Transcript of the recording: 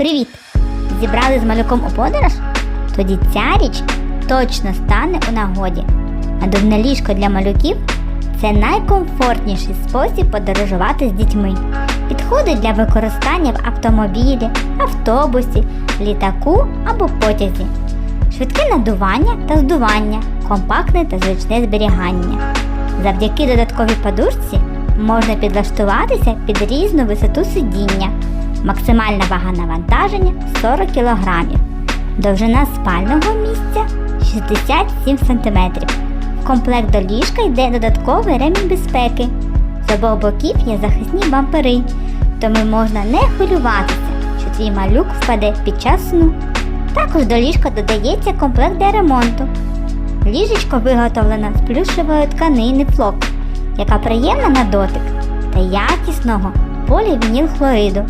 Привіт! Зібрали з малюком у подорож? Тоді ця річ точно стане у нагоді. Надувне ліжко для малюків це найкомфортніший спосіб подорожувати з дітьми. Підходить для використання в автомобілі, автобусі, літаку або потязі. Швидке надування та здування, компактне та зручне зберігання. Завдяки додатковій подушці можна підлаштуватися під різну висоту сидіння. Максимальна вага навантаження 40 кг. Довжина спального місця 67 см. В комплект до ліжка йде додатковий ремінь безпеки. З обох боків є захисні бампери, тому можна не хвилюватися, що твій малюк впаде під час сну. Також до ліжка додається комплект для ремонту. Ліжечко виготовлено з плюшевої тканини флок, яка приємна на дотик та якісного полівінілхлориду.